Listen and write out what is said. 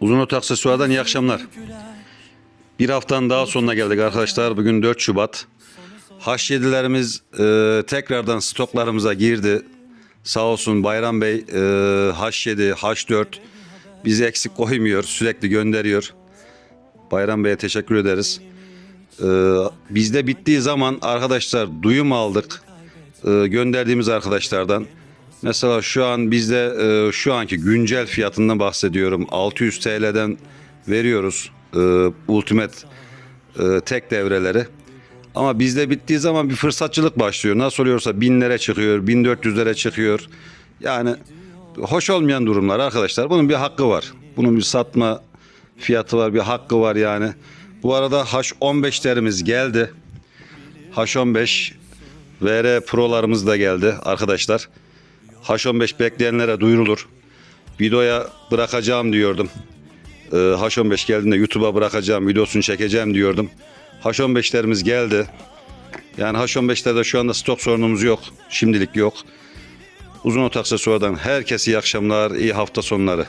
Uzun Ot Aksesuar'dan iyi akşamlar. Bir haftanın daha sonuna geldik arkadaşlar. Bugün 4 Şubat. H7'lerimiz e, tekrardan stoklarımıza girdi. Sağ olsun Bayram Bey e, H7, H4 bizi eksik koymuyor. Sürekli gönderiyor. Bayram Bey'e teşekkür ederiz. E, bizde bittiği zaman arkadaşlar duyum aldık. E, gönderdiğimiz arkadaşlardan. Mesela şu an bizde e, şu anki güncel fiyatından bahsediyorum. 600 TL'den veriyoruz e, Ultimate e, tek devreleri. Ama bizde bittiği zaman bir fırsatçılık başlıyor. Nasıl oluyorsa binlere çıkıyor, 1400'lere çıkıyor. Yani hoş olmayan durumlar arkadaşlar. Bunun bir hakkı var. Bunun bir satma fiyatı var, bir hakkı var yani. Bu arada H15'lerimiz geldi. H15 VR Pro'larımız da geldi arkadaşlar. H15 bekleyenlere duyurulur. Videoya bırakacağım diyordum. Ee, H15 geldiğinde YouTube'a bırakacağım, videosunu çekeceğim diyordum. H15'lerimiz geldi. Yani H15'lerde şu anda stok sorunumuz yok. Şimdilik yok. Uzun Ot Aksesuar'dan herkese iyi akşamlar, iyi hafta sonları.